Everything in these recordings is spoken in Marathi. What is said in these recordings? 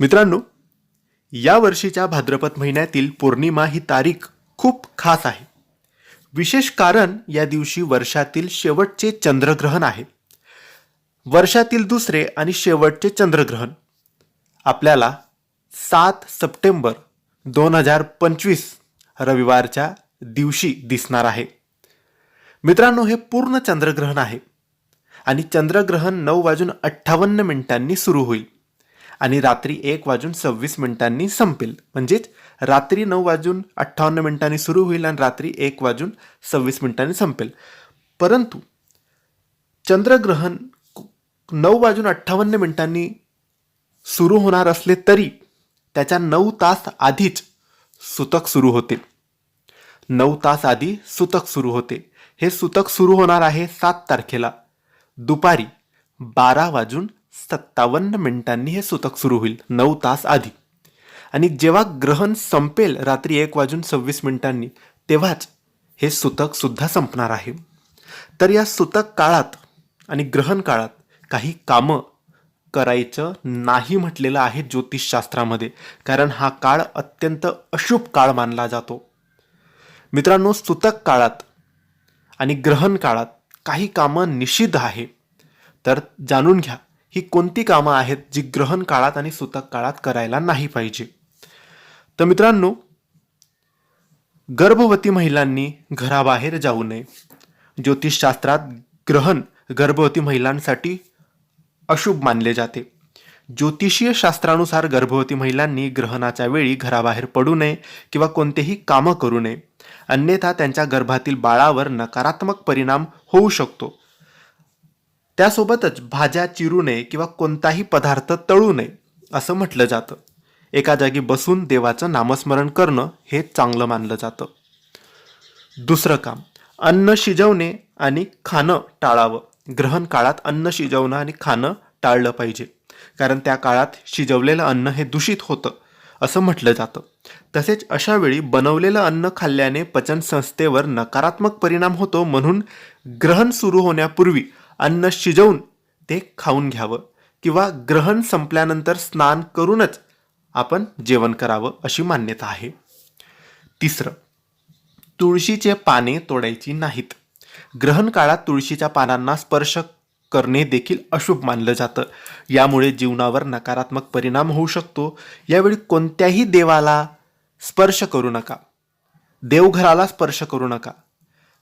मित्रांनो या वर्षीच्या भाद्रपद महिन्यातील पौर्णिमा ही तारीख खूप खास आहे. विशेष कारण या दिवशी वर्षातील शेवटचे चंद्रग्रहण आहे. वर्षातील दुसरे आणि शेवटचे चंद्रग्रहण आपल्याला सात सप्टेंबर दोन हजार पंचवीस रविवारच्या दिवशी दिसणार आहे. मित्रांनो हे पूर्ण चंद्रग्रहण आहे आणि चंद्रग्रहण नऊ वाजून अठ्ठावन्न मिनिटांनी सुरू होईल. आणि रात्री एक वाजून सव्वीस मिनिटांनी संपेल. म्हणजेच रात्री नऊ वाजून अठ्ठावन्न मिनिटांनी सुरू होईल आणि रात्री एक वाजून सव्वीस मिनिटांनी संपेल. परंतु चंद्रग्रहण नऊ वाजून अठ्ठावन्न मिनिटांनी सुरू होणार असले तरी त्याच्या नऊ तास आधीच सुतक सुरू होते. नऊ तास आधी सुतक सुरू होते. हे सुतक सुरू होणार आहे सात तारखेला. दुपारी बारा वाजून सत्तावन्न मिनिटांनी हे सुतक सुरू होईल नऊ तास आधी. आणि जेव्हा ग्रहण संपेल रात्री एक वाजून सव्वीस मिनिटांनी तेव्हाच हे सुतक सुद्धा संपणार आहे. तर या सुतक काळात आणि ग्रहण काळात काही कामं करायचं नाही म्हटलेलं आहे ज्योतिषशास्त्रामध्ये कारण हा काळ अत्यंत अशुभ काळ मानला जातो. मित्रांनो सुतक काळात आणि ग्रहण काळात काही कामं निषिद्ध आहे. तर जाणून घ्या ही कोणती कामं आहेत जी ग्रहण काळात आणि सुतक काळात करायला नाही पाहिजे? तर मित्रांनो गर्भवती महिलांनी घराबाहेर जाऊ नये. ज्योतिषशास्त्रात ग्रहण गर्भवती महिलांसाठी अशुभ मानले जाते. ज्योतिषीय शास्त्रानुसार गर्भवती महिलांनी ग्रहणाच्या वेळी घराबाहेर पडू नये किंवा कोणतेही कामं करू नये. अन्यथा त्यांच्या गर्भातील बाळावर नकारात्मक परिणाम होऊ शकतो. त्यासोबतच भाज्या चिरू नये किंवा कोणताही पदार्थ तळू नये असं म्हटलं जातं. एका जागी बसून देवाचं नामस्मरण करणं हे चांगलं मानलं जातं. दुसरं काम अन्न शिजवणे आणि खाणं टाळावं. ग्रहण काळात अन्न शिजवणं आणि खाणं टाळलं पाहिजे. कारण त्या काळात शिजवलेलं अन्न हे दूषित होतं असं म्हटलं जातं. तसेच अशा वेळी बनवलेलं अन्न खाल्ल्याने पचनसंस्थेवर नकारात्मक परिणाम होतो म्हणून ग्रहण सुरू होण्यापूर्वी अन्न शिजवून ते खाऊन घ्यावं किंवा ग्रहण संपल्यानंतर स्नान करूनच आपण जेवण करावं अशी मान्यता आहे. तिसरं तुळशीचे पाने तोडायची नाहीत. ग्रहण काळात तुळशीच्या पानांना स्पर्श करणे देखील अशुभ मानलं जातं. यामुळे जीवनावर नकारात्मक परिणाम होऊ शकतो. यावेळी कोणत्याही देवाला स्पर्श करू नका. देवघराला स्पर्श करू नका.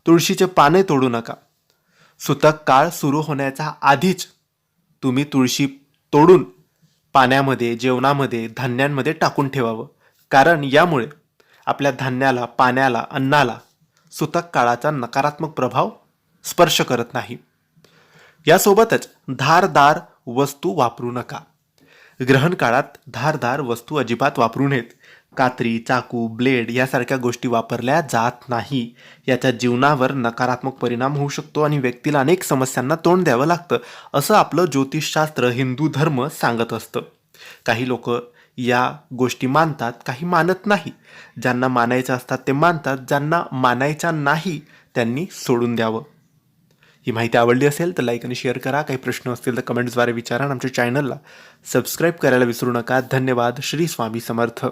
तुळशीचे पाने तोडू नका. सुतक काळ सुरू होण्याच्या आधीच तुम्ही तुळशी तोडून पाण्यामध्ये जेवणामध्ये धान्यांमध्ये टाकून ठेवावं. कारण यामुळे आपल्या धान्याला पाण्याला अन्नाला सुतक काळाचा नकारात्मक प्रभाव स्पर्श करत नाही. यासोबतच धारदार वस्तू वापरू नका. ग्रहण काळात धारदार वस्तू अजिबात वापरू नयेत. कात्री चाकू ब्लेड यासारख्या गोष्टी वापरल्या जात नाही. याच्या जीवनावर नकारात्मक परिणाम होऊ शकतो आणि व्यक्तीला अनेक समस्यांना तोंड द्यावं लागतं असं आपलं ज्योतिषशास्त्र हिंदू धर्म सांगत असतं. काही लोक या गोष्टी मानतात काही मानत नाही. ज्यांना मानायचं असतात ते मानतात ज्यांना मानायच्या नाही त्यांनी सोडून द्यावं. ही माहिती आवडली असेल तर लाईक आणि शेअर करा. काही प्रश्न असतील तर कमेंट्सद्वारे विचारा आणि आमच्या चॅनलला सबस्क्राईब करायला विसरू नका. धन्यवाद. श्री स्वामी समर्थ.